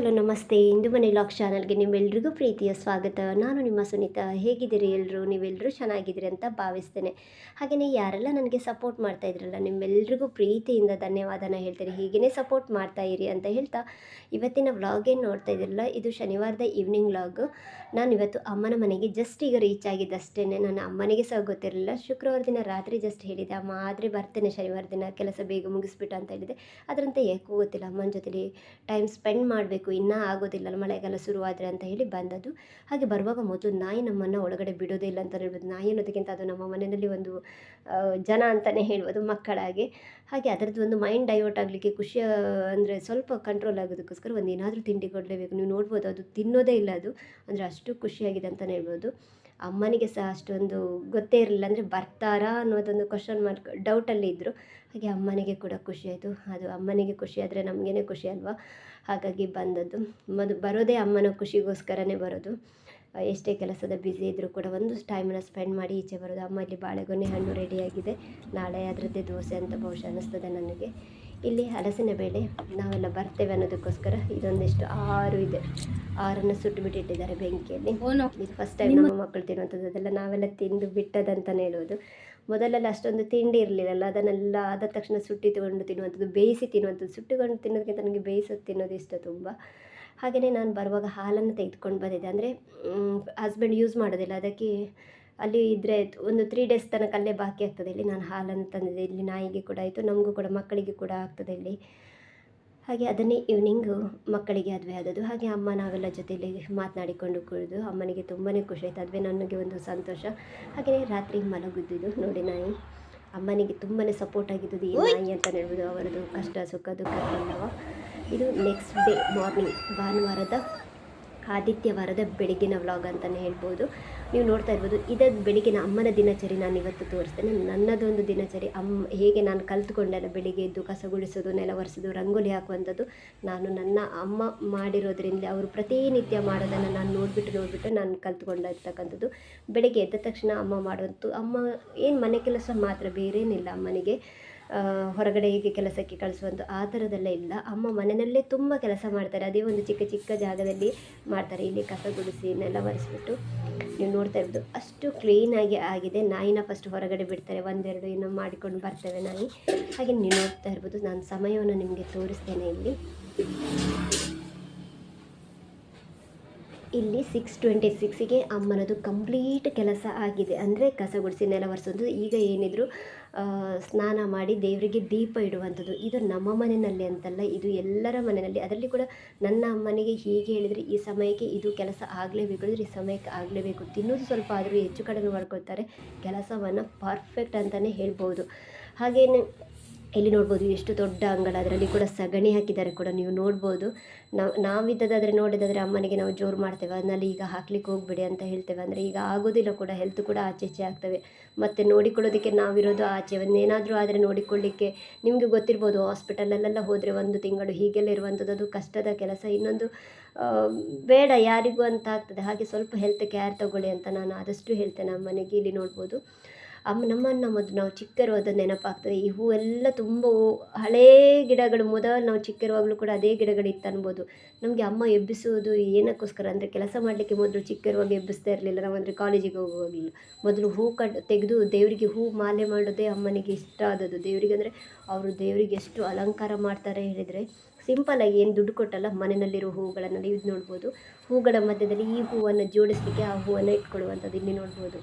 Hello, ನಮಸ್ತೆ. ಇಂದು ಮನೆ lock ಚಾನಲ್ಗೆ ನಿಮ್ಮೆಲ್ರಿಗೂ ಪ್ರೀತಿಯ ಸ್ವಾಗತ. ನಾನು ನಿಮ್ಮ ಸುನೀತಾ. ಹೇಗಿದ್ದೀರಿ ಎಲ್ಲರೂ ನೀವೆಲ್ಲರೂ ಚೆನ್ನಾಗಿದ್ದೀರಿ ಅಂತ ಭಾವಿಸ್ತೇನೆ. ಹಾಗೆಯೇ ಯಾರೆಲ್ಲ ನನಗೆ ಸಪೋರ್ಟ್ ಮಾಡ್ತಾ ಇದ್ರಲ್ಲ, ನಿಮ್ಮೆಲ್ರಿಗೂ ಪ್ರೀತಿಯಿಂದ ಧನ್ಯವಾದನ ಹೇಳ್ತೀರಿ ಹೀಗೇ ಸಪೋರ್ಟ್ ಮಾಡ್ತಾ ಇರಿ ಅಂತ ಹೇಳ್ತಾ ಇವತ್ತಿನ ವ್ಲಾಗ್ ಏನು ನೋಡ್ತಾ ಇದ್ರಲ್ಲ ಇದು ಶನಿವಾರದ ಈವ್ನಿಂಗ್ ವ್ಲಾಗ್ ನಾನು ಇವತ್ತು ಅಮ್ಮನ ಮನೆಗೆ ಜಸ್ಟ್ ಈಗ ರೀಚ್ ಆಗಿದ್ದಷ್ಟೇ ನನ್ನ ಅಮ್ಮನಿಗೆ ಸಹ ಗೊತ್ತಿರಲಿಲ್ಲ. ಶುಕ್ರವಾರ ದಿನ ರಾತ್ರಿ ಜಸ್ಟ್ ಹೇಳಿದೆ, ಅಮ್ಮ, ಆದರೆ ಬರ್ತೇನೆ ಶನಿವಾರ ದಿನ. ಕೆಲಸ ಬೇಗ ಮುಗಿಸ್ಬಿಟ್ಟು ಅಂತ ಹೇಳಿದೆ. ಅದರಂತೆ ಯಾಕೂ ಗೊತ್ತಿಲ್ಲ, ಅಮ್ಮನ ಜೊತೆಲಿ ಟೈಮ್ ಸ್ಪೆಂಡ್ ಮಾಡಬೇಕು ಇನ್ನೂ ಆಗೋದಿಲ್ಲ ಮಳೆಗಾಲ ಶುರುವಾದರೆ ಅಂತ ಹೇಳಿ ಬಂದದ್ದು. ಹಾಗೆ ಬರುವಾಗ ಮೊದಲು ನಾಯಿ ನಮ್ಮನ್ನು ಒಳಗಡೆ ಬಿಡೋದೇ ಇಲ್ಲ ಅಂತ ಹೇಳ್ಬೋದು. ನಾಯಿ ಅನ್ನೋದಕ್ಕಿಂತ ಅದು ನಮ್ಮ ಮನೆಯಲ್ಲಿ ಒಂದು ಜನ ಅಂತಲೇ ಹೇಳ್ಬೋದು ಮಕ್ಕಳಾಗೆ. ಹಾಗೆ ಅದರದ್ದು ಒಂದು ಮೈಂಡ್ ಡೈವರ್ಟ್ ಆಗಲಿಕ್ಕೆ ಖುಷಿ ಅಂದರೆ ಸ್ವಲ್ಪ ಕಂಟ್ರೋಲ್ ಆಗೋದಕ್ಕೋಸ್ಕರ ಒಂದು ಏನಾದರೂ ತಿಂಡಿ ಕೊಡಲೇಬೇಕು. ನೀವು ನೋಡ್ಬೋದು ಅದು ತಿನ್ನೋದೇ ಇಲ್ಲ ಅದು, ಅಂದರೆ ಅಷ್ಟು ಖುಷಿಯಾಗಿದೆ ಅಂತಲೇ ಹೇಳ್ಬೋದು. ಅಮ್ಮನಿಗೆ ಸಹ ಅಷ್ಟೊಂದು ಗೊತ್ತೇ ಇರಲಿಲ್ಲ. ಅಂದರೆ ಬರ್ತಾರಾ ಅನ್ನೋದೊಂದು ಕ್ವಶನ್ ಮಾರ್ಕ್ ಡೌಟಲ್ಲಿ ಇದ್ದರು ಹಾಗೆ ಅಮ್ಮನಿಗೆ ಕೂಡ ಖುಷಿ ಆಯಿತು. ಅದು ಅಮ್ಮನಿಗೆ ಖುಷಿ ಆದರೆ ನಮಗೇನೆ ಖುಷಿ ಅಲ್ವಾ? ಹಾಗಾಗಿ ಬಂದದ್ದು. ಮದು ಬರೋದೇ ಅಮ್ಮನ ಖುಷಿಗೋಸ್ಕರನೇ ಬರೋದು. ಎಷ್ಟೇ ಕೆಲಸದ ಬ್ಯುಸಿ ಇದ್ದರೂ ಕೂಡ ಒಂದು ಟೈಮನ್ನ ಸ್ಪೆಂಡ್ ಮಾಡಿ ಈಚೆ ಬರೋದು. ಅಮ್ಮ ಇಲ್ಲಿ ಬಾಳೆಗೊನೆ ಹಣ್ಣು ರೆಡಿಯಾಗಿದೆ ನಾಳೆ ಅದರದ್ದೇ ದೋಸೆ ಅಂತ ಬಹುಶಃ ಅನ್ನಿಸ್ತದೆ ನನಗೆ. ಇಲ್ಲಿ ಹಲಸಿನ ಬೇಳೆ ನಾವೆಲ್ಲ ಬರ್ತೇವೆ ಅನ್ನೋದಕ್ಕೋಸ್ಕರ ಇದೊಂದಿಷ್ಟು ಆರು ಇದೆ. ಆರನ್ನು ಸುಟ್ಟು ಬಿಟ್ಟಿಟ್ಟಿದ್ದಾರೆ ಬೆಂಕಿಯಲ್ಲಿ ಇದು ಫಸ್ಟ್ ಟೈಮ್ ನಮ್ಮ ಮಕ್ಕಳು ತಿನ್ನುವಂಥದ್ದು. ಅದೆಲ್ಲ ನಾವೆಲ್ಲ ತಿಂದು ಬಿಟ್ಟದಂತಲೇ ಹೇಳೋದು. ಮೊದಲೆಲ್ಲ ಅಷ್ಟೊಂದು ತಿಂಡಿ ಇರಲಿಲ್ಲಲ್ಲ ಅದನ್ನೆಲ್ಲ ಆದ ತಕ್ಷಣ ಸುಟ್ಟಿ ತಗೊಂಡು ತಿನ್ನುವಂಥದ್ದು ಬೇಯಿಸಿ ತಿನ್ನುವಂಥದ್ದು ಸುಟ್ಟುಕೊಂಡು ತಿನ್ನೋದಕ್ಕಿಂತ ನನಗೆ ಬೇಯಿಸೋದು ತಿನ್ನೋದು ಇಷ್ಟ ತುಂಬ. ಹಾಗೆಯೇ ನಾನು ಬರುವಾಗ ಹಾಲನ್ನು ತೆಗೆದುಕೊಂಡು ಬಂದಿದ್ದೆ. ಅಂದರೆ ಹಸ್ಬೆಂಡ್ ಯೂಸ್ ಮಾಡೋದಿಲ್ಲ. ಅದಕ್ಕೆ ಅಲ್ಲಿ ಇದ್ದರೆ ಒಂದು ತ್ರೀ ಡೇಸ್ ತನಕ ಅಲ್ಲೇ ಬಾಕಿ ಆಗ್ತದೆ ಇಲ್ಲಿ. ನಾನು ಹಾಲನ್ನು ತಂದಿದ್ದೆ, ಇಲ್ಲಿ ನಾಯಿಗೆ ಕೂಡ ಆಯಿತು, ನಮಗೂ ಕೂಡ, ಮಕ್ಕಳಿಗೆ ಕೂಡ ಆಗ್ತದೆ ಇಲ್ಲಿ. ಹಾಗೆ ಅದನ್ನೇ ಈವ್ನಿಂಗು ಮಕ್ಕಳಿಗೆ ಅದುವೆ ಆದದ್ದು. ಹಾಗೆ ಅಮ್ಮ ನಾವೆಲ್ಲ ಜೊತೆಯಲ್ಲಿ ಮಾತನಾಡಿಕೊಂಡು ಕುಳಿದು ಅಮ್ಮನಿಗೆ ತುಂಬಾ ಖುಷಿ ಆಯಿತು. ಅದುವೆ ನನಗೆ ಒಂದು ಸಂತೋಷ. ಹಾಗೆಯೇ ರಾತ್ರಿ ಮಲಗಿದ್ದಿದ್ದು ನೋಡಿ ನಾಯಿ. ಅಮ್ಮನಿಗೆ ತುಂಬಾ ಸಪೋರ್ಟ್ ಆಗಿದ್ದು ಈ ನಾಯಿ ಅಂತ ಹೇಳ್ಬೋದು. ಅವರದು ಕಷ್ಟ, ಸುಖ, ದುಃಖ ಇದು ನೆಕ್ಸ್ಟ್ ಡೇ ಮಾರ್ನಿಂಗ್ ಭಾನುವಾರದ ಆದಿತ್ಯವಾರದ ಬೆಳಗಿನ ವ್ಲಾಗ್ ಅಂತಲೇ ಹೇಳ್ಬೋದು. ನೀವು ನೋಡ್ತಾ ಇರ್ಬೋದು, ಇದ ಬೆಳಗಿನ ಅಮ್ಮನ ದಿನಚರಿ ನಾನು ಇವತ್ತು ತೋರಿಸ್ತೇನೆ. ನನ್ನದೊಂದು ದಿನಚರಿ, ಅಮ್ಮ ಹೇಗೆ ನಾನು ಕಲ್ತ್ಕೊಂಡೆಲ್ಲ ಬೆಳಿಗ್ಗೆ ಎದ್ದು ಕಸ ಗುಡಿಸೋದು, ನೆಲ ಒರೆಸೋದು, ರಂಗೋಲಿ ಹಾಕುವಂಥದ್ದು, ನಾನು ನನ್ನ ಅಮ್ಮ ಮಾಡಿರೋದ್ರಿಂದ ಅವರು ಪ್ರತಿನಿತ್ಯ ಮಾಡೋದನ್ನು ನಾನು ನೋಡಿಬಿಟ್ಟು ನೋಡಿಬಿಟ್ಟು ನಾನು ಕಲ್ತ್ಕೊಂಡಿರ್ತಕ್ಕಂಥದ್ದು. ಬೆಳಗ್ಗೆ ಎದ್ದ ತಕ್ಷಣ ಅಮ್ಮ ಮಾಡುವಂಥದ್ದು. ಅಮ್ಮ ಏನು ಮನೆ ಕೆಲಸ ಮಾತ್ರ ಬೇರೇನಿಲ್ಲ ಅಮ್ಮನಿಗೆ. ಹೊರಗಡೆ ಹೀಗೆ ಕೆಲಸಕ್ಕೆ ಕಳಿಸುವಂಥ ಆ ಥರದ್ದೆಲ್ಲ ಇಲ್ಲ. ಅಮ್ಮ ಮನೆಯಲ್ಲೇ ತುಂಬ ಕೆಲಸ ಮಾಡ್ತಾರೆ. ಅದೇ ಒಂದು ಚಿಕ್ಕ ಚಿಕ್ಕ ಜಾಗದಲ್ಲಿ ಮಾಡ್ತಾರೆ. ಇಲ್ಲಿ ಕಸ ಗುಡಿಸಿ, ನೆಲ ಒರೆಸ್ಬಿಟ್ಟು ನೀವು ನೋಡ್ತಾ ಇರೋದು ಅಷ್ಟು ಕ್ಲೀನಾಗಿ ಆಗಿದೆ. ನಾಯಿನ ಫಸ್ಟ್ ಹೊರಗಡೆ ಬಿಡ್ತಾರೆ. ಒಂದೆರಡು ಏನೋ ಮಾಡಿಕೊಂಡು ಬರ್ತೇವೆ ನಾಯಿ. ಹಾಗೆ ನೀವು ನೋಡ್ತಾ ಇರ್ಬೋದು. ನಾನು ಸಮಯವನ್ನು ನಿಮಗೆ ತೋರಿಸ್ತೇನೆ ಇಲ್ಲಿ. ಇಲ್ಲಿ ಸಿಕ್ಸ್ ಟ್ವೆಂಟಿ ಸಿಕ್ಸಿಗೆ ಅಮ್ಮನದು ಕಂಪ್ಲೀಟ್ ಕೆಲಸ ಆಗಿದೆ. ಅಂದರೆ ಕಸ ಗುಡಿಸಿ, ನೆಲ ಒರೆಸೋದು ಈಗ ಏನಿದ್ರು ಸ್ನಾನ ಮಾಡಿ ದೇವರಿಗೆ ದೀಪ ಇಡುವಂಥದ್ದು. ಇದು ನಮ್ಮ ಮನೆಯಲ್ಲಿ ಅಂತಲ್ಲ, ಇದು ಎಲ್ಲರ ಮನೆಯಲ್ಲಿ. ಅದರಲ್ಲಿ ಕೂಡ ನನ್ನ ಅಮ್ಮನಿಗೆ ಹೀಗೆ ಹೇಳಿದರೆ, ಈ ಸಮಯಕ್ಕೆ ಇದು ಕೆಲಸ ಆಗಲೇಬೇಕು. ಅಂದರೆ ಈ ಸಮಯಕ್ಕೆ ಆಗಲೇಬೇಕು. ತಿನ್ನೋದು ಸ್ವಲ್ಪ ಆದರೂ ಹೆಚ್ಚು ಕಡಿಮೆ ಮಾಡ್ಕೊಳ್ತಾರೆ. ಕೆಲಸವನ್ನು ಪರ್ಫೆಕ್ಟ್ ಅಂತಲೇ ಹೇಳ್ಬೋದು. ಹಾಗೆಯೇ ಇಲ್ಲಿ ನೋಡ್ಬೋದು? ಎಷ್ಟು ದೊಡ್ಡ ಅಂಗಳ ಅದರಲ್ಲಿ ಕೂಡ ಸಗಣಿ ಹಾಕಿದ್ದಾರೆ ಕೂಡ ನೀವು ನೋಡ್ಬೋದು. ನಾವು ನಾವಿದ್ದದಾದರೆ ನೋಡಿದಾದರೆ ಅಮ್ಮನಿಗೆ ನಾವು ಜೋರು ಮಾಡ್ತೇವೆ. ಅದನ್ನಲ್ಲಿ ಈಗ ಹಾಕ್ಲಿಕ್ಕೆ ಹೋಗ್ಬಿಡಿ ಅಂತ ಹೇಳ್ತೇವೆ. ಅಂದರೆ ಈಗ ಆಗೋದಿಲ್ಲ ಕೂಡ ಹೆಲ್ತ್ ಕೂಡ ಆಚೆ ಈಚೆ ಆಗ್ತವೆ. ಮತ್ತು ನೋಡಿಕೊಳ್ಳೋದಕ್ಕೆ ನಾವಿರೋದು ಆಚೆ. ಒಂದೇನಾದರೂ ಆದರೆ ನೋಡಿಕೊಳ್ಳಿಕ್ಕೆ ನಿಮಗೆ ಗೊತ್ತಿರ್ಬೋದು ಹಾಸ್ಪಿಟಲಲ್ಲೆಲ್ಲ ಹೋದರೆ ಒಂದು ತಿಂಗಳು ಹೀಗೆಲ್ಲ ಇರುವಂಥದ್ದು, ಅದು ಕಷ್ಟದ ಕೆಲಸ. ಇನ್ನೊಂದು ಬೇಡ, ಯಾರಿಗೂ ಅಂತ ಆಗ್ತದೆ. ಹಾಗೆ ಸ್ವಲ್ಪ ಹೆಲ್ತ್ ಕೇರ್ ತಗೊಳ್ಳಿ ಅಂತ ನಾನು ಆದಷ್ಟು ಹೇಳ್ತೇನೆ ಅಮ್ಮನಿಗೆ. ಇಲ್ಲಿ ನೋಡ್ಬೋದು. ಅಮ್ಮ ನಮ್ಮನ್ನು ಮೊದಲು ನಾವು ಚಿಕ್ಕರುವಾದ ನೆನಪಾಗ್ತದೆ. ಈ ಹೂವೆಲ್ಲ ತುಂಬ ಹಳೇ ಗಿಡಗಳು, ಮೊದಲು ನಾವು ಚಿಕ್ಕಿರುವಾಗಲೂ ಕೂಡ ಅದೇ ಗಿಡಗಳಿತ್ತು ಅನ್ಬೋದು. ನಮಗೆ ಅಮ್ಮ ಎಬ್ಬಿಸೋದು ಏನಕ್ಕೋಸ್ಕರ ಅಂದರೆ ಕೆಲಸ ಮಾಡಲಿಕ್ಕೆ ಮೊದಲು ಚಿಕ್ಕಿರುವಾಗ ಎಬ್ಬಿಸ್ತಾ ಇರಲಿಲ್ಲ. ನಾವು ಅಂದರೆ ಕಾಲೇಜಿಗೆ ಹೋಗುವಾಗಲಿಲ್ಲ ಮೊದಲು ಹೂ ಕಟ್, ತೆಗೆದು ದೇವರಿಗೆ ಹೂ ಮಾಲೆ ಮಾಡೋದೇ ಅಮ್ಮನಿಗೆ ಇಷ್ಟ ಆದದ್ದು. ದೇವರಿಗೆ ಅಂದರೆ ಅವರು ದೇವರಿಗೆ ಎಷ್ಟು ಅಲಂಕಾರ ಮಾಡ್ತಾರೆ ಹೇಳಿದರೆ ಸಿಂಪಲಾಗಿ ಏನು ದುಡ್ಡು ಕೊಟ್ಟಲ್ಲ ಮನೆಯಲ್ಲಿರುವ ಹೂಗಳನ್ನು ಇದು ನೋಡ್ಬೋದು. ಹೂಗಳ ಮಧ್ಯದಲ್ಲಿ ಈ ಹೂವನ್ನು ಜೋಡಿಸಲಿಕ್ಕೆ ಆ ಹೂವನ್ನು ಇಟ್ಕೊಳ್ಳುವಂಥದ್ದು ಇಲ್ಲಿ ನೋಡ್ಬೋದು.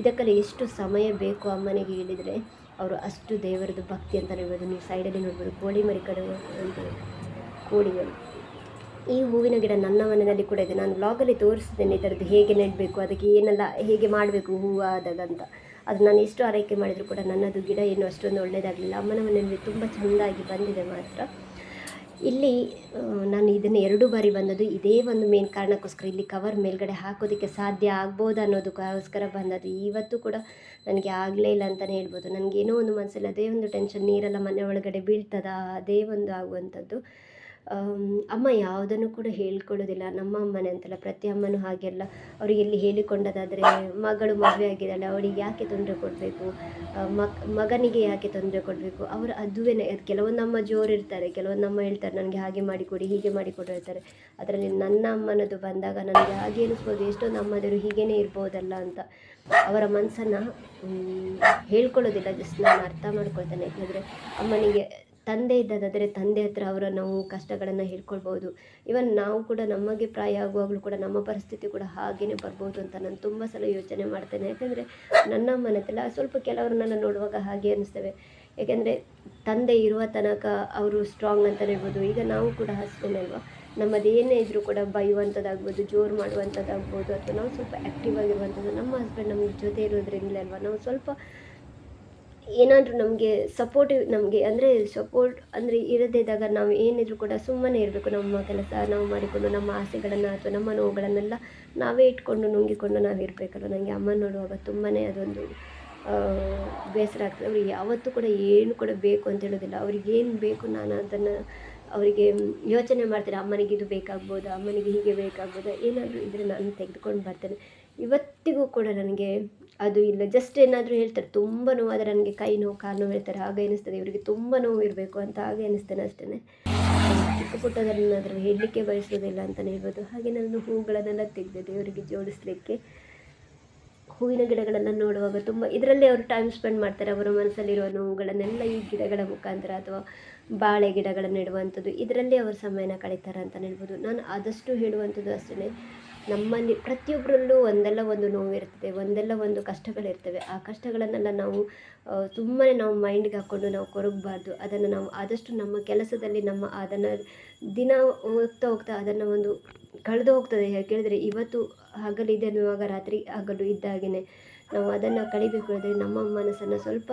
ಇದಕ್ಕೆಲ್ಲ ಎಷ್ಟು ಸಮಯ ಬೇಕು ಅಮ್ಮನಿಗೆ ಹೇಳಿದರೆ ಅವರು ಅಷ್ಟು ದೇವರದ್ದು ಭಕ್ತಿ ಅಂತ ಹೇಳ್ಬೋದು. ನೀವು ಸೈಡಲ್ಲಿ ನೋಡ್ಬೋದು ಕೋಳಿ ಮರಿ ಕಡೆ ಒಂದು ಕೋಳಿಗಳು ಈ ಹೂವಿನ ಗಿಡ ನನ್ನ ಮನೆಯಲ್ಲಿ ಕೂಡ ಇದೆ. ನಾನು ಬ್ಲಾಗಲ್ಲಿ ತೋರಿಸಿದ್ದೇನೆ ಥರದ್ದು ಹೇಗೆ ನೆಡಬೇಕು, ಅದಕ್ಕೆ ಏನೆಲ್ಲ ಹೇಗೆ ಮಾಡಬೇಕು ಹೂವು ಆದಾಗ ಅಂತ ಅದು ನಾನು ಎಷ್ಟು ಆರೈಕೆ ಮಾಡಿದರೂ ಕೂಡ ನನ್ನದು ಗಿಡ ಏನು ಅಷ್ಟೊಂದು ಒಳ್ಳೆಯದಾಗಲಿಲ್ಲ ಅಮ್ಮನ ಮನೆಯಲ್ಲಿ ತುಂಬ ಚೆಂದಾಗಿ ಬಂದಿದೆ ಮಾತ್ರ. ಇಲ್ಲಿ ನಾನು ಇದನ್ನು ಎರಡು ಬಾರಿ ಬಂದದ್ದು. ಇದೇ ಒಂದು ಮೇನ್ ಕಾರಣಕ್ಕೋಸ್ಕರ ಇಲ್ಲಿ ಕವರ್ ಮೇಲ್ಗಡೆ ಹಾಕೋದಕ್ಕೆ ಸಾಧ್ಯ ಆಗ್ಬೋದು ಅನ್ನೋದಕ್ಕೋಸ್ಕರ ಬಂದದ್ದು. ಇವತ್ತು ಕೂಡ ನನಗೆ ಆಗಲೇ ಇಲ್ಲ ಅಂತಲೇ ಹೇಳ್ಬೋದು. ನನಗೇನೋ ಒಂದು ಮನಸ್ಸಲ್ಲಿ ಅದೇ ಒಂದು ಟೆನ್ಷನ್ ನೀರೆಲ್ಲ ಮನೆ ಒಳಗಡೆ ಬೀಳ್ತದಾ, ಅದೇ ಒಂದು ಆಗುವಂಥದ್ದು. ಅಮ್ಮ ಯಾವುದನ್ನು ಕೂಡ ಹೇಳ್ಕೊಳ್ಳೋದಿಲ್ಲ ನಮ್ಮ ಅಮ್ಮನೇ ಅಂತಲ್ಲ, ಪ್ರತಿ ಅಮ್ಮನೂ ಹಾಗೆಲ್ಲ ಅವ್ರಿಗೆ ಎಲ್ಲಿ ಹೇಳಿಕೊಂಡದಾದರೆ ಮಗಳು ಮದುವೆ ಆಗಿದ್ದಾಳೆ, ಅವಳಿಗೆ ಯಾಕೆ ತೊಂದರೆ ಕೊಡಬೇಕು? ಮಕ್, ಮಗನಿಗೆ ಯಾಕೆ ತೊಂದರೆ ಕೊಡಬೇಕು? ಅವರು ಅದುವೇ ಕೆಲವೊಂದು ಅಮ್ಮ ಜೋರು ಇರ್ತಾರೆ, ಕೆಲವೊಂದು ಅಮ್ಮ ಹೇಳ್ತಾರೆ, ನನಗೆ ಹಾಗೆ ಮಾಡಿಕೊಡಿ, ಹೀಗೆ ಮಾಡಿಕೊಡು ಹೇಳ್ತಾರೆ ಅದರಲ್ಲಿ ನನ್ನ ಅಮ್ಮನದು ಬಂದಾಗ ನನಗೆ ಹಾಗೆ ಅನಿಸ್ಬೋದು, ಎಷ್ಟೊಂದು ನಮ್ಮದರು ಹೀಗೇ ಇರ್ಬೋದಲ್ಲ ಅಂತ. ಅವರ ಮನಸ್ಸನ್ನು ಹೇಳ್ಕೊಳ್ಳೋದಿಲ್ಲ, ಜಸ್ಟ್ ನಾನು ಅರ್ಥ ಮಾಡ್ಕೊಳ್ತೇನೆ. ಯಾಕೆಂದರೆ ಅಮ್ಮನಿಗೆ ತಂದೆ ಇದ್ದದಾದರೆ ತಂದೆ ಹತ್ರ ಅವರ ನಾವು ಕಷ್ಟಗಳನ್ನು ಹೇಳ್ಕೊಳ್ಬೋದು. ಇವನ್ ನಾವು ಕೂಡ ನಮಗೆ ಪ್ರಾಯ ಆಗುವಾಗಲೂ ಕೂಡ ನಮ್ಮ ಪರಿಸ್ಥಿತಿ ಕೂಡ ಹಾಗೇ ಬರ್ಬೋದು ಅಂತ ನಾನು ತುಂಬ ಸಲ ಯೋಚನೆ ಮಾಡ್ತೇನೆ. ಯಾಕೆಂದರೆ ನನ್ನ ಮನೆಯಲ್ಲ ಸ್ವಲ್ಪ ಕೆಲವ್ರನ್ನೆಲ್ಲ ನೋಡುವಾಗ ಹಾಗೆ ಅನಿಸ್ತೇವೆ. ಯಾಕೆಂದರೆ ತಂದೆ ಇರುವ ತನಕ ಅವರು ಸ್ಟ್ರಾಂಗ್ ಅಂತ ಹೇಳ್ಬೋದು. ಈಗ ನಾವು ಕೂಡ ಅಷ್ಟೇ ಅಲ್ವಾ? ನಮ್ಮದು ಏನೇ ಇದ್ದರೂ ಕೂಡ ಬೈಯುವಂಥದ್ದಾಗ್ಬೋದು, ಜೋರು ಮಾಡುವಂಥದ್ದಾಗ್ಬೋದು, ಅಥವಾ ನಾವು ಸ್ವಲ್ಪ ಆ್ಯಕ್ಟಿವ್ ಆಗಿರುವಂಥದ್ದು ನಮ್ಮ ಹಸ್ಬೆಂಡ್ ನಮ್ಮ ಜೊತೆ ಇರೋದ್ರಿಂದಲೇ ಅಲ್ವಾ? ನಾವು ಸ್ವಲ್ಪ ಏನಾದರೂ ನಮಗೆ ಸಪೋರ್ಟಿವ್ ನಮಗೆ ಅಂದರೆ ಸಪೋರ್ಟ್ ಅಂದರೆ ಇರದೇ ಇದ್ದಾಗ ನಾವು ಏನಿದ್ರು ಕೂಡ ಸುಮ್ಮನೆ ಇರಬೇಕು. ನಮ್ಮ ಕೆಲಸ ನಾವು ಮಾಡಿಕೊಂಡು ನಮ್ಮ ಆಸೆಗಳನ್ನು ಅಥವಾ ನಮ್ಮ ನೋವುಗಳನ್ನೆಲ್ಲ ನಾವೇ ಇಟ್ಕೊಂಡು ನುಂಗಿಕೊಂಡು ನಾವು ಇರಬೇಕಲ್ಲ ನನಗೆ ಅಮ್ಮ ನೋಡುವಾಗ ತುಂಬಾ ಅದೊಂದು ಬೇಸರ ಆಗ್ತದೆ. ಅವ್ರಿಗೆ ಯಾವತ್ತೂ ಕೂಡ ಏನು ಕೂಡ ಬೇಕು ಅಂತ ಹೇಳೋದಿಲ್ಲ. ಅವ್ರಿಗೆ ಏನು ಬೇಕು ನಾನು ಅದನ್ನು ಅವರಿಗೆ ಯೋಚನೆ ಮಾಡ್ತಾರೆ, ಅಮ್ಮನಿಗೆ ಇದು ಬೇಕಾಗ್ಬೋದಾ, ಅಮ್ಮನಿಗೆ ಹೀಗೆ ಬೇಕಾಗ್ಬೋದಾ, ಏನಾದರೂ ಇದ್ದರೆ ನಾನು ತೆಗೆದುಕೊಂಡು ಬರ್ತೇನೆ. ಇವತ್ತಿಗೂ ಕೂಡ ನನಗೆ ಅದು ಇಲ್ಲ. ಜಸ್ಟ್ ಏನಾದರೂ ಹೇಳ್ತಾರೆ, ತುಂಬ ನೋವಾದರೆ ನನಗೆ ಕೈ ನೋವು, ಕಾಲು ನೋವು ಹೇಳ್ತಾರೆ, ಹಾಗೆ ಎನಿಸ್ತದೆ ಇವರಿಗೆ ತುಂಬ ನೋವು ಇರಬೇಕು ಅಂತ ಹಾಗೆ ಅನ್ನಿಸ್ತೇನೆ ಅಷ್ಟೇ ಚಿಕ್ಕ ಪುಟ್ಟದನ್ನಾದರೂ ಹೇಳಲಿಕ್ಕೆ ಬಯಸೋದಿಲ್ಲ ಅಂತಲೇ ಹೇಳ್ಬೋದು. ಹಾಗೆ ನಾನು ಹೂಗಳನ್ನೆಲ್ಲ ತೆಗೆದೆ ದೇವರಿಗೆ ಜೋಡಿಸಲಿಕ್ಕೆ ಹೂವಿನ ಗಿಡಗಳನ್ನು ನೋಡುವಾಗ ತುಂಬ, ಇದರಲ್ಲೇ ಅವರು ಟೈಮ್ ಸ್ಪೆಂಡ್ ಮಾಡ್ತಾರೆ. ಅವರ ಮನಸ್ಸಲ್ಲಿರುವ ನೋವುಗಳನ್ನೆಲ್ಲ ಈ ಗಿಡಗಳ ಮುಖಾಂತರ ಅಥವಾ ಬಾಳೆ ಗಿಡಗಳನ್ನು ನೆಡುವಂಥದ್ದು, ಇದರಲ್ಲಿ ಅವರು ಸಮಯನ ಕಳೀತಾರೆ ಅಂತ ಹೇಳ್ಬೋದು. ನಾನು ಆದಷ್ಟು ಹೇಳುವಂಥದ್ದು ಅಷ್ಟೇ ನಮ್ಮಲ್ಲಿ ಪ್ರತಿಯೊಬ್ಬರಲ್ಲೂ ಒಂದಲ್ಲ ಒಂದು ನೋವು ಇರ್ತದೆ ಒಂದಲ್ಲ ಒಂದು ಕಷ್ಟಗಳಿರ್ತವೆ. ಆ ಕಷ್ಟಗಳನ್ನೆಲ್ಲ ನಾವು ಸುಮ್ಮನೆ ನಾವು ಮೈಂಡ್ಗೆ ಹಾಕ್ಕೊಂಡು ನಾವು ಕೊರಗಬಾರ್ದು. ಅದನ್ನು ನಾವು ಆದಷ್ಟು ನಮ್ಮ ಕೆಲಸದಲ್ಲಿ ನಮ್ಮ ಅದನ್ನು ದಿನ ಹೋಗ್ತಾ ಹೋಗ್ತಾ ಅದನ್ನು ಒಂದು ಕಳೆದು ಹೋಗ್ತದೆ. ಯಾಕೆ ಹೇಳಿದ್ರೆ ಇವತ್ತು ಹಗಲಿದೆ ಅನ್ನುವಾಗ ರಾತ್ರಿ ಹಗಲು ಇದ್ದಾಗೇ ನಾವು ಅದನ್ನು ಕಳಿಬೇಕು. ಹೇಳಿದ್ರೆ ನಮ್ಮ ಮನಸ್ಸನ್ನು ಸ್ವಲ್ಪ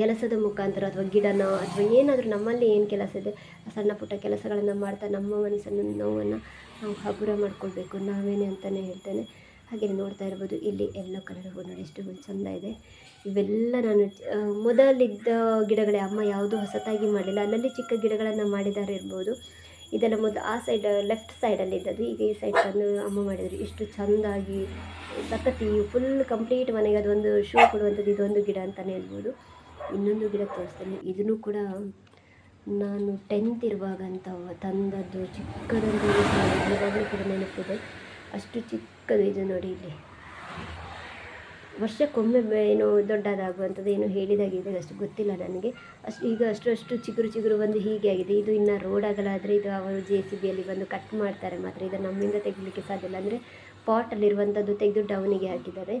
ಕೆಲಸದ ಮುಖಾಂತರ ಅಥವಾ ಗಿಡನ ಅಥವಾ ಏನಾದರೂ ನಮ್ಮಲ್ಲಿ ಏನು ಕೆಲಸ ಇದೆ, ಸಣ್ಣ ಪುಟ್ಟ ಕೆಲಸಗಳನ್ನು ಮಾಡ್ತಾ ನಮ್ಮ ಮನಸ್ಸನ್ನು, ನೋವನ್ನು ನಾವು ಹಗುರ ಮಾಡ್ಕೊಳ್ಬೇಕು. ನಾವೇನೆ ಅಂತಲೇ ಹೇಳ್ತೇನೆ. ಹಾಗೆ ನೋಡ್ತಾ ಇರ್ಬೋದು. ಇಲ್ಲಿ ಎಲ್ಲೋ ಕಲರ್ ಹೂ ನೋಡಿ ಎಷ್ಟು ಚಂದ ಇದೆ. ಇವೆಲ್ಲ ನಾನು ಮೊದಲಿದ್ದ ಗಿಡಗಳೇ, ಅಮ್ಮ ಯಾವುದೂ ಹೊಸತಾಗಿ ಮಾಡಿಲ್ಲ ಅಲ್ಲಲ್ಲಿ ಚಿಕ್ಕ ಗಿಡಗಳನ್ನು ಮಾಡಿದ್ದಾರೆ ಇರ್ಬೋದು. ಇದೆಲ್ಲ ಮೊದಲು ಆ ಸೈಡ್ ಲೆಫ್ಟ್ ಸೈಡಲ್ಲಿ ಇದ್ದದ್ದು. ಈಗ ಈ ಸೈಡ್ ತಂದು ಅಮ್ಮ ಮಾಡಿದರು. ಇಷ್ಟು ಚೆಂದಾಗಿ, ಸಖತ್ ಫುಲ್ ಕಂಪ್ಲೀಟ್ ಮನೆಗೆ ಅದೊಂದು ಶೋ ಕೊಡುವಂಥದ್ದು ಇದೊಂದು ಗಿಡ ಅಂತಲೇ ಹೇಳ್ಬೋದು. ಇನ್ನೊಂದು ಗಿಡ ತೋರಿಸ್ತೇನೆ. ಇದನ್ನು ಕೂಡ ನಾನು ಟೆಂತ್ ಇರುವಾಗಂತ ತಂದದ್ದು. ಚಿಕ್ಕದೊಂದು ಇವಾಗಲೂ ಕೂಡ ನೆನಪಿದೆ. ಅಷ್ಟು ಚಿಕ್ಕದು ಇದು ನೋಡಿ ಇಲ್ಲಿ. ವರ್ಷಕ್ಕೊಮ್ಮೆ ಏನು ಏನೋ ದೊಡ್ಡದಾಗುವಂಥದ್ದು ಏನೋ ಹೇಳಿದಾಗಿದೆ ಅಷ್ಟು ಗೊತ್ತಿಲ್ಲ ನನಗೆ. ಅಷ್ಟು ಈಗ ಅಷ್ಟು ಅಷ್ಟು ಚಿಗುರು ಚಿಗುರು ಬಂದು ಹೀಗೆ ಆಗಿದೆ. ಇದು ಇನ್ನು ರೋಡ್ ಆಗಲಾದರೆ ಇದು ಅವರು ಜೆ ಸಿ ಬಿಯಲ್ಲಿ ಬಂದು ಕಟ್ ಮಾಡ್ತಾರೆ ಮಾತ್ರ. ಇದು ನಮ್ಮಿಂದ ತೆಗಿಲಿಕ್ಕೆ ಸಾಧ್ಯ ಇಲ್ಲ. ಅಂದರೆ ಪಾಟಲ್ಲಿರುವಂಥದ್ದು ತೆಗೆದು ಡೌನಿಗೆ ಹಾಕಿದ್ದಾರೆ.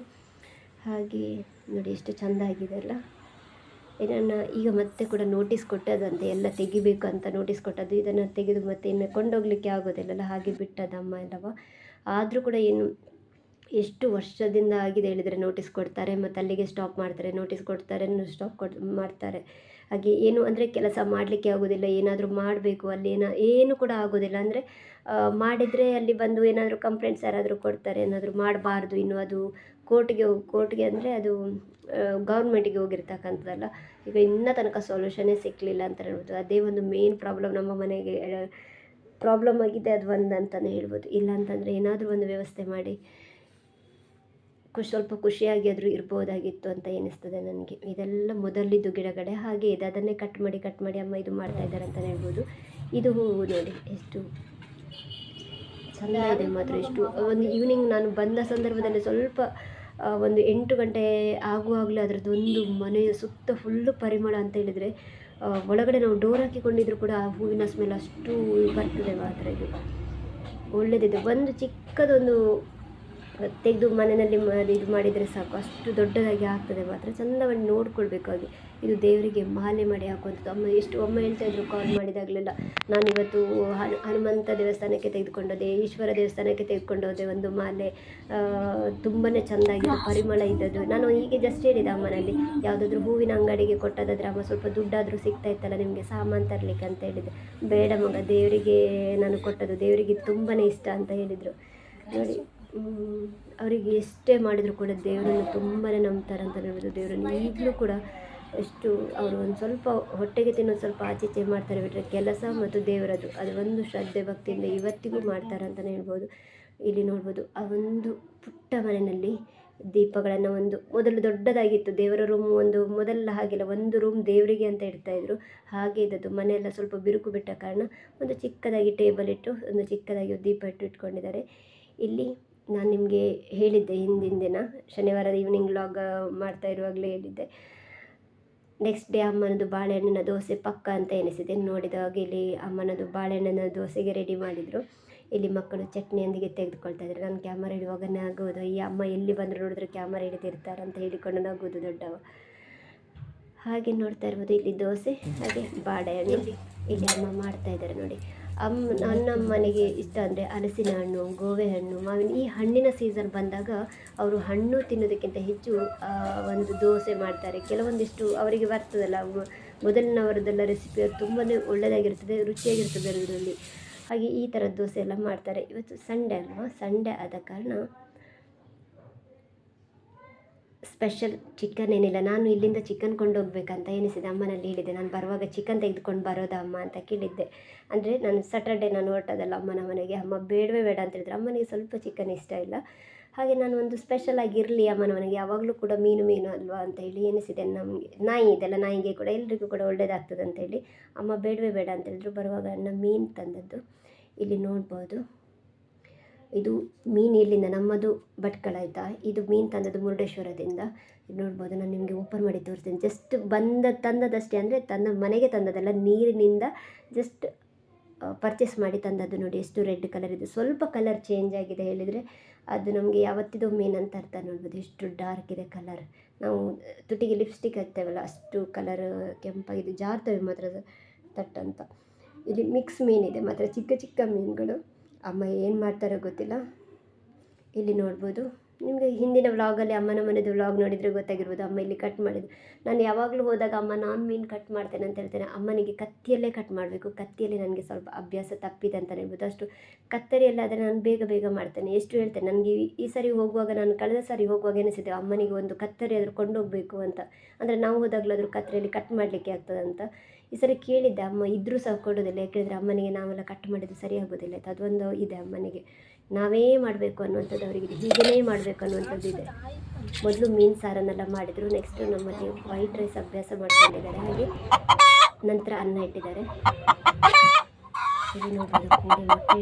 ಹಾಗೆ ನೋಡಿ ಎಷ್ಟು ಚೆಂದ ಆಗಿದೆ ಅಲ್ಲ. ಇದನ್ನು ಈಗ ಮತ್ತೆ ಕೂಡ ನೋಟಿಸ್ ಕೊಟ್ಟದಂತೆ ಎಲ್ಲ ತೆಗಿಬೇಕು ಅಂತ ನೋಟಿಸ್ ಕೊಟ್ಟದ್ದು. ಇದನ್ನು ತೆಗೆದು ಮತ್ತೆ ಇನ್ನು ಕೊಂಡೋಗಲಿಕ್ಕೆ ಆಗೋದಿಲ್ಲಲ್ಲ, ಹಾಗೆ ಬಿಟ್ಟದಮ್ಮ ಎಲ್ಲವ. ಆದರೂ ಕೂಡ ಏನು, ಎಷ್ಟು ವರ್ಷದಿಂದ ಆಗಿದೆ ಹೇಳಿದರೆ ನೋಟಿಸ್ ಕೊಡ್ತಾರೆ, ಮತ್ತು ಅಲ್ಲಿಗೆ ಸ್ಟಾಪ್ ಮಾಡ್ತಾರೆ ನೋಟಿಸ್ ಕೊಡ್ತಾರೆ ಸ್ಟಾಪ್ ಕೊಡ್, ಮಾಡ್ತಾರೆ. ಹಾಗೆ ಏನು ಅಂದರೆ ಕೆಲಸ ಮಾಡಲಿಕ್ಕೆ ಆಗೋದಿಲ್ಲ, ಏನಾದರೂ ಮಾಡಬೇಕು, ಅಲ್ಲಿ ಏನೋ, ಏನು ಕೂಡ ಆಗೋದಿಲ್ಲ. ಅಂದರೆ ಮಾಡಿದರೆ ಅಲ್ಲಿ ಬಂದು ಏನಾದರೂ ಕಂಪ್ಲೇಂಟ್ಸ್ ಯಾರಾದರೂ ಕೊಡ್ತಾರೆ, ಏನಾದರೂ ಮಾಡಬಾರ್ದು, ಇನ್ನು ಅದು ಕೋರ್ಟ್ಗೆ ಕೋರ್ಟ್ಗೆ ಅಂದರೆ ಅದು ಗೌರ್ಮೆಂಟಿಗೆ ಹೋಗಿರ್ತಕ್ಕಂಥದ್ದಲ್ಲ. ಈಗ ಇನ್ನೂ ತನಕ ಸೊಲ್ಯೂಷನ್ನೇ ಸಿಕ್ಕಲಿಲ್ಲ ಅಂತ ಹೇಳ್ಬೋದು. ಅದೇ ಒಂದು ಮೇನ್ ಪ್ರಾಬ್ಲಮ್ ನಮ್ಮ ಮನೆಗೆ ಪ್ರಾಬ್ಲಮ್ ಆಗಿದೆ, ಅದು ಒಂದು ಅಂತಲೇ ಹೇಳ್ಬೋದು. ಇಲ್ಲ ಅಂತಂದರೆ ಏನಾದರೂ ಒಂದು ವ್ಯವಸ್ಥೆ ಮಾಡಿ ಸ್ವಲ್ಪ ಖುಷಿಯಾಗಿ ಆದರೂ ಇರ್ಬೋದಾಗಿತ್ತು ಅಂತ ಎನಿಸ್ತದೆ ನನಗೆ. ಇದೆಲ್ಲ ಮೊದಲಿದ್ದು ಗಿಡಗಳೇ ಹಾಗೆ ಇದೆ. ಅದನ್ನೇ ಕಟ್ ಮಾಡಿ ಕಟ್ ಮಾಡಿ ಅಮ್ಮ ಇದು ಮಾಡ್ತಾ ಇದ್ದಾರೆ ಅಂತಲೇ ಹೇಳ್ಬೋದು. ಇದು ಹೂವು ನೋಡಿ, ಎಷ್ಟು ಚೆಂದ ಇದೆ ಮಾತ್ರ. ಎಷ್ಟು, ಒಂದು ಈವ್ನಿಂಗ್ ನಾನು ಬಂದ ಸಂದರ್ಭದಲ್ಲಿ ಸ್ವಲ್ಪ ಒಂದು ಎಂಟು ಗಂಟೆ ಆಗುವಾಗಲೇ ಅದರದ್ದೊಂದು ಮನೆಯ ಸುತ್ತ ಫುಲ್ಲು ಪರಿಮಳ ಅಂತ ಹೇಳಿದರೆ ಒಳಗಡೆ ನಾವು ಡೋರ್ ಹಾಕಿಕೊಂಡಿದ್ರು ಕೂಡ ಆ ಹೂವಿನ ಸ್ಮೆಲ್ ಅಷ್ಟು ಬರ್ತದೆ ಮಾತ್ರ ಇದು. ಒಳ್ಳೆಯದಿದೆ ಒಂದು ಚಿಕ್ಕದೊಂದು ತೆಗೆದು ಮನೆಯಲ್ಲಿ ಇದು ಮಾಡಿದರೆ ಸಾಕು. ಅಷ್ಟು ದೊಡ್ಡದಾಗಿ ಆಗ್ತದೆ ಮಾತ್ರ. ಚಂದವಾಗಿ ನೋಡ್ಕೊಳ್ಬೇಕಾಗಿ. ಇದು ದೇವರಿಗೆ ಮಾಲೆ ಮಾಡಿ ಹಾಕುವಂಥದ್ದು. ಅಮ್ಮ, ಎಷ್ಟು ಅಮ್ಮ ಹೇಳ್ತಾ ಇದ್ರು ಕಾಲ್ ಮಾಡಿದಾಗಲೆಲ್ಲ. ನಾನಿವತ್ತು ಹನು, ಹನುಮಂತ ದೇವಸ್ಥಾನಕ್ಕೆ ತೆಗೆದುಕೊಂಡೋದೆ, ಈಶ್ವರ ದೇವಸ್ಥಾನಕ್ಕೆ ತೆಗೆದುಕೊಂಡು ಹೋದೆ ಒಂದು ಮಾಲೆ. ತುಂಬಾ ಚೆಂದಾಗಿದೆ, ಪರಿಮಳ ಇದ್ದದ್ದು. ನಾನು ಹೀಗೆ ಜಸ್ಟ್ ಹೇಳಿದೆ ಅಮ್ಮನಲ್ಲಿ. ಯಾವುದಾದ್ರೂ ಹೂವಿನ ಅಂಗಡಿಗೆ ಕೊಟ್ಟದಾದರೆ ಅಮ್ಮ ಸ್ವಲ್ಪ ದುಡ್ಡಾದರೂ ಸಿಗ್ತಾ ಇತ್ತಲ್ಲ ನಿಮಗೆ? ಸಾಮಾನು ತರಲಿಕ್ಕೆ ಅಂತ ಹೇಳಿದೆ. ಬೇಡ ಮಗ, ದೇವರಿಗೆ ನಾನು ಕೊಟ್ಟದ್ದು. ದೇವರಿಗೆ ತುಂಬಾ ಇಷ್ಟ ಅಂತ ಹೇಳಿದರು. ನೋಡಿ. ಅವರಿಗೆ ಎಷ್ಟೇ ಮಾಡಿದರೂ ಕೂಡ ದೇವರನ್ನು ತುಂಬಾ ನಂಬ್ತಾರೆ ಅಂತ ಹೇಳ್ಬೋದು ದೇವರನ್ನು. ಈಗಲೂ ಕೂಡ ಎಷ್ಟು ಅವರು ಒಂದು ಸ್ವಲ್ಪ ಹೊಟ್ಟೆಗೆ ತಿನ್ನೋದು ಸ್ವಲ್ಪ ಆಚೆ ಈಚೆ ಮಾಡ್ತಾರೆ ಬಿಟ್ಟರೆ ಕೆಲಸ ಮತ್ತು ದೇವರದು. ಅದು ಒಂದು ಶ್ರದ್ಧೆ ಭಕ್ತಿಯಿಂದ ಇವತ್ತಿಗೂ ಮಾಡ್ತಾರೆ ಅಂತಲೇ ಹೇಳ್ಬೋದು. ಇಲ್ಲಿ ನೋಡ್ಬೋದು, ಆ ಒಂದು ಪುಟ್ಟ ಮನೆಯಲ್ಲಿ ದೀಪಗಳನ್ನು ಒಂದು ಮೊದಲು ದೊಡ್ಡದಾಗಿತ್ತು. ದೇವರ ರೂಮ್ ಒಂದು ಮೊದಲ ಹಾಗೆಲ್ಲ ಒಂದು ರೂಮ್ ದೇವರಿಗೆ ಅಂತ ಇಡ್ತಾಯಿದ್ರು ಹಾಗೆ ಇದ್ದದ್ದು. ಮನೆಯೆಲ್ಲ ಸ್ವಲ್ಪ ಬಿರುಕು ಬಿಟ್ಟ ಕಾರಣ ಒಂದು ಚಿಕ್ಕದಾಗಿ ಟೇಬಲ್ ಇಟ್ಟು ಒಂದು ಚಿಕ್ಕದಾಗಿ ದೀಪ ಇಟ್ಟು ಇಟ್ಕೊಂಡಿದ್ದಾರೆ. ಇಲ್ಲಿ ನಾನು ನಿಮಗೆ ಹೇಳಿದ್ದೆ ಹಿಂದಿನ ದಿನ. ಶನಿವಾರ ಈವ್ನಿಂಗ್ ಲಾಗ್ ಮಾಡ್ತಾ ಇರುವಾಗಲೇ ಹೇಳಿದ್ದೆ. ನೆಕ್ಸ್ಟ್ ಡೇ ಅಮ್ಮನದು ಬಾಳೆಹಣ್ಣಿನ ದೋಸೆ ಪಕ್ಕ ಅಂತ ಎನಿಸಿದೆ. ನೋಡಿದಾಗ ಇಲ್ಲಿ ಅಮ್ಮನದು ಬಾಳೆಹಣ್ಣಿನ ದೋಸೆಗೆ ರೆಡಿ ಮಾಡಿದರು. ಇಲ್ಲಿ ಮಕ್ಕಳು ಚಟ್ನಿಯೊಂದಿಗೆ ತೆಗೆದುಕೊಳ್ತಾ ಇದ್ದಾರೆ. ನಾನು ಕ್ಯಾಮರಾ ಹಿಡಿಯುವಾಗ ಆಗೋದು ಈ ಅಮ್ಮ ಎಲ್ಲಿ ಬಂದರೂ ನೋಡಿದ್ರೆ ಕ್ಯಾಮರಾ ಹಿಡಿದಿರ್ತಾರೆ ಅಂತ ಹೇಳಿಕೊಂಡು ನಗೋದು ದೊಡ್ಡವ. ಹಾಗೆ ನೋಡ್ತಾ ಇರ್ಬೋದು. ಇಲ್ಲಿ ದೋಸೆ, ಹಾಗೆ ಬಾಳೆಹಣ್ಣು. ಇಲ್ಲಿ ಅಮ್ಮ ಮಾಡ್ತಾ ಇದ್ದಾರೆ ನೋಡಿ. ಅಮ್ಮ ನನ್ನ ಮನೆಗೆ ಇಷ್ಟ ಅಂದರೆ ಹಲಸಿನ ಹಣ್ಣು ಗೋವೆ ಹಣ್ಣು ಮಾವಿನ ಈ ಹಣ್ಣಿನ ಸೀಸನ್ ಬಂದಾಗ ಅವರು ಹಣ್ಣು ತಿನ್ನೋದಕ್ಕಿಂತ ಹೆಚ್ಚು ಒಂದು ದೋಸೆ ಮಾಡ್ತಾರೆ. ಕೆಲವೊಂದಿಷ್ಟು ಅವರಿಗೆ ಬರ್ತದಲ್ಲ ಮೊದಲಿನವರದೆಲ್ಲ ರೆಸಿಪಿ ರೆಸಿಪಿ ತುಂಬಾ ಒಳ್ಳೆಯದಾಗಿರ್ತದೆ ರುಚಿಯಾಗಿರ್ತದೆ ಅದರಲ್ಲಿ. ಹಾಗೆ ಈ ಥರದ ದೋಸೆ ಎಲ್ಲ ಮಾಡ್ತಾರೆ. ಇವತ್ತು ಸಂಡೇ ಅಲ್ವಾ? ಸಂಡೇ ಆದ ಕಾರಣ ಸ್ಪೆಷಲ್ ಚಿಕನ್ ಏನಿಲ್ಲ, ನಾನು ಇಲ್ಲಿಂದ ಚಿಕನ್ ಕೊಂಡೋಗ್ಬೇಕಂತ ಎನಿಸಿದೆ ಅಮ್ಮನಲ್ಲಿ ಹೇಳಿದೆ, ನಾನು ಬರುವಾಗ ಚಿಕನ್ ತೆಗೆದುಕೊಂಡು ಬರೋದಾ ಅಮ್ಮ? ಅಂತ ಕೇಳಿದ್ದೆ. ಅಂದರೆ ನಾನು ಸ್ಯಾಟರ್ಡೆ ನಾನು ಹೊರಟದಲ್ಲ ಅಮ್ಮನ ಮನೆಗೆ. ಅಮ್ಮ, ಬೇಡವೇ ಬೇಡ ಅಂತ ಹೇಳಿದ್ರೆ. ಅಮ್ಮನಿಗೆ ಸ್ವಲ್ಪ ಚಿಕನ್ ಇಷ್ಟ ಇಲ್ಲ. ಹಾಗೆ ನಾನು ಒಂದು ಸ್ಪೆಷಲ್ ಆಗಿರಲಿ ಅಮ್ಮನ ಮನೆಗೆ. ಯಾವಾಗಲೂ ಕೂಡ ಮೀನು ಮೀನು ಅಲ್ವಾ ಅಂತ ಹೇಳಿ ಎನಿಸಿದೆ ನಮಗೆ, ನಾಯಿ ಇದೆಲ್ಲ ನಾಯಿಗೆ ಕೂಡ ಎಲ್ರಿಗೂ ಕೂಡ ಒಳ್ಳೆಯದಾಗ್ತದೆ ಅಂತೇಳಿ ಅಮ್ಮ, ಬೇಡವೇ ಬೇಡ ಅಂತ ಹೇಳಿದ್ರು. ಬರುವಾಗ ಅಣ್ಣ ಮೀನು ತಂದದ್ದು. ಇಲ್ಲಿ ನೋಡ್ಬೋದು. ಇದು ಮೀನು ಇಲ್ಲಿಂದ ನಮ್ಮದು ಭಟ್ಕಳ ಆಯಿತಾ? ಇದು ಮೀನು ತಂದದ್ದು ಮುರುಡೇಶ್ವರದಿಂದ. ಇದು ನೋಡ್ಬೋದು, ನಾನು ನಿಮಗೆ ಓಪನ್ ಮಾಡಿ ತೋರಿಸ್ತೀನಿ. ಜಸ್ಟ್ ಬಂದ ತಂದದಷ್ಟೇ ಅಂದರೆ ತನ್ನ ಮನೆಗೆ ತಂದದಲ್ಲ ನೀರಿನಿಂದ ಜಸ್ಟ್ ಪರ್ಚೇಸ್ ಮಾಡಿ ತಂದದ್ದು ನೋಡಿ, ಎಷ್ಟು ರೆಡ್ ಕಲರ್ ಇದೆ. ಸ್ವಲ್ಪ ಕಲರ್ ಚೇಂಜ್ ಆಗಿದೆ ಹೇಳಿದರೆ ಅದು ನಮಗೆ ಯಾವತ್ತಿದೋ ಮೀನು ಅಂತ ಅರ್ಥ ನೋಡ್ಬೋದು. ಎಷ್ಟು ಡಾರ್ಕ್ ಇದೆ ಕಲರ್ ನಾವು ತುಟಿಗೆ ಲಿಪ್ಸ್ಟಿಕ್ ಹಾಕ್ತೇವಲ್ಲ, ಅಷ್ಟು ಕಲರ್ ಕೆಂಪಾಗಿದೆ. ಜಾರ್ತವೆ ಮಾತ್ರ ತಟ್ಟಂತ. ಇಲ್ಲಿ ಮಿಕ್ಸ್ ಮೀನಿದೆ ಮಾತ್ರ. ಚಿಕ್ಕ ಚಿಕ್ಕ ಮೀನುಗಳು. ಅಮ್ಮ ಏನು ಮಾಡ್ತಾರೋ ಗೊತ್ತಿಲ್ಲ. ಇಲ್ಲಿ ನೋಡ್ಬೋದು. ನಿಮಗೆ ಹಿಂದಿನ ವ್ಲಾಗಲ್ಲಿ ಅಮ್ಮನ ಮನೆದು ವ್ಲಾಗ್ ನೋಡಿದರೆ ಗೊತ್ತಾಗಿರ್ಬೋದು, ಅಮ್ಮ ಇಲ್ಲಿ ಕಟ್ ಮಾಡಿದ್ದು ನಾನು ಯಾವಾಗಲೂ ಹೋದಾಗ, ಅಮ್ಮ, ನಾನು ಮೀನು ಕಟ್ ಮಾಡ್ತೇನೆ ಅಂತ ಹೇಳ್ತೇನೆ. ಅಮ್ಮನಿಗೆ ಕತ್ತಿಯಲ್ಲೇ ಕಟ್ ಮಾಡಬೇಕು. ಕತ್ತಿಯಲ್ಲಿ ನನಗೆ ಸ್ವಲ್ಪ ಅಭ್ಯಾಸ ತಪ್ಪಿದೆ ಅಂತಲೇ ಹೇಳ್ಬೋದು. ಅಷ್ಟು ಕತ್ತರಿಯಲ್ಲಾದರೆ ನಾನು ಬೇಗ ಬೇಗ ಮಾಡ್ತೇನೆ. ಎಷ್ಟು ಹೇಳ್ತೇನೆ? ನನಗೆ ಈ- ಸರಿ ಹೋಗುವಾಗ, ನಾನು ಕಳೆದ ಸಾರಿ ಹೋಗುವಾಗ ಎನಿಸಿದೆ ಅಮ್ಮನಿಗೆ ಒಂದು ಕತ್ತರಿ ಆದರೂ ಕೊಂಡೋಗಬೇಕು ಅಂತ. ಅಂದರೆ ನಾವು ಹೋದಾಗಲಾದರೂ ಕತ್ತರಿಯಲ್ಲಿ ಕಟ್ ಮಾಡಲಿಕ್ಕೆ ಆಗ್ತದೆ ಅಂತ ಈ ಸರಿ ಕೇಳಿದ್ದೆ. ಅಮ್ಮ ಇದ್ದರೂ ಸಹ ಕೊಡೋದಿಲ್ಲ. ಯಾಕೆಂದರೆ ಅಮ್ಮನಿಗೆ ನಾವೆಲ್ಲ ಕಟ್ ಮಾಡಿದ್ದು ಸರಿ ಆಗೋದಿಲ್ಲ ಅದೊಂದು ಇದೆ ಅಮ್ಮನಿಗೆ. ನಾವೇ ಮಾಡಬೇಕು ಅನ್ನುವಂಥದ್ದು ಅವರಿಗೆ ಹೀಗೇ ಮಾಡಬೇಕು ಅನ್ನುವಂಥದ್ದು ಇದೆ. ಮೊದಲು ಮೀನು ಸಾರನ್ನೆಲ್ಲ ಮಾಡಿದರು ನೆಕ್ಸ್ಟು ನಮ್ಮಲ್ಲಿ ವೈಟ್ ರೈಸ್ ಅಭ್ಯಾಸ ಮಾಡ್ಕೊಂಡಿದ್ದಾರೆ. ಹಾಗೆ ನಂತರ ಅನ್ನ ಇಟ್ಟಿದ್ದಾರೆ. ಇಲ್ಲಿ ನೋಡ್ಬೋದು ಮೊಟ್ಟೆ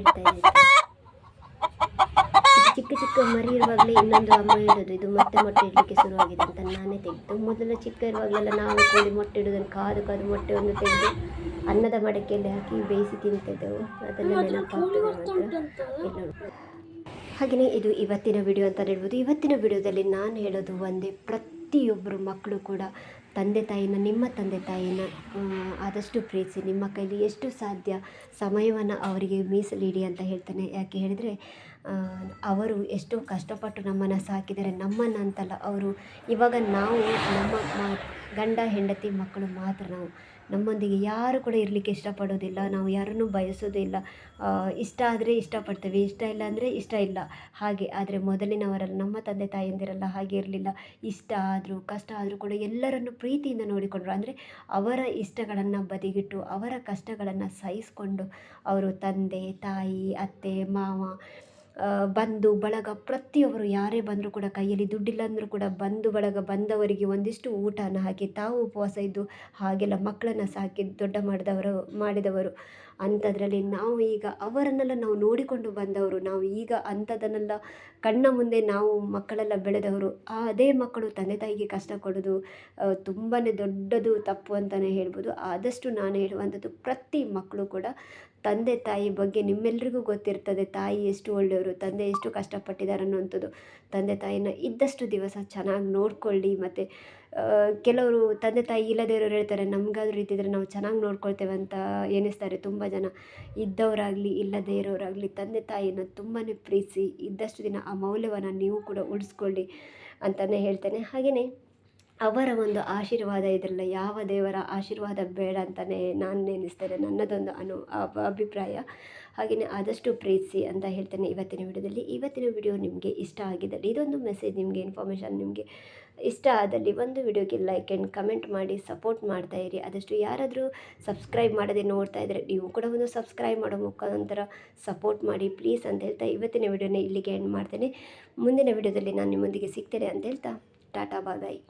ಚಿಕ್ಕ ಚಿಕ್ಕ ಮರಿ ಇರುವಾಗಲೇ ಇನ್ನೊಂದು ಅಮ್ಮ ಹೇಳೋದು ಇದು ಮತ್ತೆ ಮೊಟ್ಟೆ ಇಡಲಿಕ್ಕೆ ಶುರುವಾಗಿದೆ ಅಂತ ನಾನೇ ತೆಗೆದು ಮೊದಲು ಚಿಕ್ಕ ಇರುವಾಗಲೆಲ್ಲ ನಾವು ಕೋಳಿ ಮೊಟ್ಟೆ ಇಡೋದನ್ನು ಕಾದು ಕಾದು ಮೊಟ್ಟೆ ಒಂದು ತೆಗೆದು ಅನ್ನದ ಮಡಕೆಯಲ್ಲಿ ಹಾಕಿ ಬೇಯಿಸಿ ತಿಂತಿದ್ದೆವು. ಅದೆಲ್ಲ ನೆನಪಾಗ್ತದೆ ಮಾತ್ರ. ಹಾಗೆಯೇ ಇದು ಇವತ್ತಿನ ವಿಡಿಯೋ ಅಂತ ಹೇಳ್ಬೋದು. ಇವತ್ತಿನ ವಿಡಿಯೋದಲ್ಲಿ ನಾನು ಹೇಳೋದು ಒಂದೇ ಪ್ರತಿಯೊಬ್ಬರು ಮಕ್ಕಳು ಕೂಡ ತಂದೆ ತಾಯಿನ, ನಿಮ್ಮ ತಂದೆ ತಾಯಿನ ಆದಷ್ಟು ಪ್ರೀತಿಸಿ, ನಿಮ್ಮ ಕೈಲಿ ಎಷ್ಟು ಸಾಧ್ಯ ಸಮಯವನ್ನು ಅವರಿಗೆ ಮೀಸಲಿಡಿ ಅಂತ ಹೇಳ್ತೇನೆ. ಯಾಕೆ ಹೇಳಿದರೆ ಅವರು ಎಷ್ಟು ಕಷ್ಟಪಟ್ಟು ನಮ್ಮನ್ನು ಸಾಕಿದರೆ ನಮ್ಮನ್ನು ಅಂತಲ್ಲ, ಅವರು ಇವಾಗ ನಾವು ನಮ್ಮ ಗಂಡ, ಹೆಂಡತಿ, ಮಕ್ಕಳು ಮಾತ್ರ ನಾವು. ನಮ್ಮೊಂದಿಗೆ ಯಾರು ಕೂಡ ಇರಲಿಕ್ಕೆ ಇಷ್ಟಪಡೋದಿಲ್ಲ, ನಾವು ಯಾರನ್ನೂ ಬಯಸೋದಿಲ್ಲ. ಇಷ್ಟ ಆದರೆ ಇಷ್ಟಪಡ್ತೇವೆ, ಇಷ್ಟ ಇಲ್ಲ ಅಂದರೆ ಇಷ್ಟ ಇಲ್ಲ. ಹಾಗೆ, ಆದರೆ ಮೊದಲಿನವರಲ್ಲಿ ನಮ್ಮ ತಂದೆ ತಾಯಿಯಂದಿರಲ್ಲ ಹಾಗೆ ಇರಲಿಲ್ಲ. ಇಷ್ಟ ಆದರೂ, ಕಷ್ಟ ಆದರೂ ಕೂಡ ಎಲ್ಲರನ್ನು ಪ್ರೀತಿಯಿಂದ ನೋಡಿಕೊಂಡ್ರು. ಅಂದರೆ ಅವರ ಇಷ್ಟಗಳನ್ನು ಬದಿಗಿಟ್ಟು, ಅವರ ಕಷ್ಟಗಳನ್ನು ಸಹಿಸಿಕೊಂಡು, ಅವರು ತಂದೆ, ತಾಯಿ, ಅತ್ತೆ, ಮಾವ ಬಂಧು ಬಳಗ ಪ್ರತಿಯೊಬ್ಬರು ಯಾರೇ ಬಂದರೂ ಕೂಡ ಕೈಯಲ್ಲಿ ದುಡ್ಡಿಲ್ಲ ಅಂದರೂ ಕೂಡ ಬಂಧು ಬಳಗ ಬಂದವರಿಗೆ ಒಂದಿಷ್ಟು ಊಟನ ಹಾಕಿ ತಾವು ಉಪವಾಸ ಇದ್ದು ಹಾಗೆಲ್ಲ ಮಕ್ಕಳನ್ನು ಸಾಕಿ ದೊಡ್ಡ ಮಾಡಿದವರು ಮಾಡಿದವರು. ಅಂಥದ್ರಲ್ಲಿ ನಾವು ಈಗ ಅವರನ್ನೆಲ್ಲ ನಾವು ನೋಡಿಕೊಂಡು ಬಂದವರು, ನಾವು ಈಗ ಅಂಥದನ್ನೆಲ್ಲ ಕಣ್ಣ ಮುಂದೆ ನಾವು ಮಕ್ಕಳೆಲ್ಲ ಬೆಳೆದವರು, ಅದೇ ಮಕ್ಕಳು ತಂದೆ ತಾಯಿಗೆ ಕಷ್ಟ ಕೊಡೋದು ತುಂಬಾ ದೊಡ್ಡದು ತಪ್ಪು ಅಂತಲೇ ಹೇಳ್ಬೋದು. ಆದಷ್ಟು ನಾನು ಹೇಳುವಂಥದ್ದು ಪ್ರತಿ ಮಕ್ಕಳು ಕೂಡ ತಂದೆ ತಾಯಿ ಬಗ್ಗೆ ನಿಮ್ಮೆಲ್ರಿಗೂ ಗೊತ್ತಿರ್ತದೆ, ತಾಯಿ ಎಷ್ಟು ಒಳ್ಳೆಯವರು, ತಂದೆ ಎಷ್ಟು ಕಷ್ಟಪಟ್ಟಿದ್ದಾರೆ ಅನ್ನುವಂಥದ್ದು ತಂದೆ ತಾಯಿನ ಇದ್ದಷ್ಟು ದಿವಸ ಚೆನ್ನಾಗಿ ನೋಡಿಕೊಳ್ಳಿ, ಮತ್ತು ಕೆಲವರು ತಂದೆ ತಾಯಿ ಇಲ್ಲದೇ ಇರೋರು ಹೇಳ್ತಾರೆ, ನಮಗಾದ್ರೂ ಇದ್ದಿದ್ರೆ ನಾವು ಚೆನ್ನಾಗಿ ನೋಡ್ಕೊಳ್ತೇವೆ ಅಂತ ಎಣಿಸ್ತಾರೆ ತುಂಬ ಜನ. ಇದ್ದವರಾಗಲಿ, ಇಲ್ಲದೇ ಇರೋರಾಗಲಿ, ತಂದೆ ತಾಯಿನ ತುಂಬಾ ಪ್ರೀತಿಸಿ ಇದ್ದಷ್ಟು ದಿನ ಆ ಮೌಲ್ಯವನ್ನು ನೀವು ಕೂಡ ಉಳಿಸ್ಕೊಳ್ಳಿ ಅಂತಲೇ ಹೇಳ್ತೇನೆ. ಹಾಗೆಯೇ ಅವರ ಒಂದು ಆಶೀರ್ವಾದ ಇದರಲ್ಲ, ಯಾವ ದೇವರ ಆಶೀರ್ವಾದ ಬೇಡ ಅಂತಲೇ ನಾನು ನೆನೆಸ್ತೇನೆ ನನ್ನದೊಂದು ಅನು ಅಭಿಪ್ರಾಯ. ಹಾಗೆಯೇ ಆದಷ್ಟು ಪ್ರೀತಿಸಿ ಅಂತ ಹೇಳ್ತೇನೆ ಇವತ್ತಿನ ವಿಡಿಯೋದಲ್ಲಿ. ಇವತ್ತಿನ ವಿಡಿಯೋ ನಿಮಗೆ ಇಷ್ಟ ಆಗಿದ್ದಲ್ಲಿ, ಇದೊಂದು ಮೆಸೇಜ್ ನಿಮಗೆ ಇನ್ಫಾರ್ಮೇಷನ್ ನಿಮಗೆ ಇಷ್ಟ ಆದಲ್ಲಿ ಒಂದು ವಿಡಿಯೋಗೆ ಲೈಕ್ ಆ್ಯಂಡ್ ಕಮೆಂಟ್ ಮಾಡಿ ಸಪೋರ್ಟ್ ಮಾಡ್ತಾ ಇರಿ. ಆದಷ್ಟು ಯಾರಾದರೂ ಸಬ್ಸ್ಕ್ರೈಬ್ ಮಾಡದೆ ನೋಡ್ತಾ ಇದ್ದರೆ ನೀವು ಕೂಡ ಒಂದು ಸಬ್ಸ್ಕ್ರೈಬ್ ಮಾಡೋ ಮುಖಾಂತರ ಸಪೋರ್ಟ್ ಮಾಡಿ ಪ್ಲೀಸ್ ಅಂತ ಹೇಳ್ತಾ ಇವತ್ತಿನ ವಿಡಿಯೋನ ಇಲ್ಲಿಗೆ ಎಂಡ್ ಮಾಡ್ತೇನೆ. ಮುಂದಿನ ವಿಡಿಯೋದಲ್ಲಿ ನಾನು ನಿಮ್ಮೊಂದಿಗೆ ಸಿಗ್ತೇನೆ ಅಂತ ಹೇಳ್ತಾ, ಟಾಟಾ ಬಾಯ್ ಬಾಯ್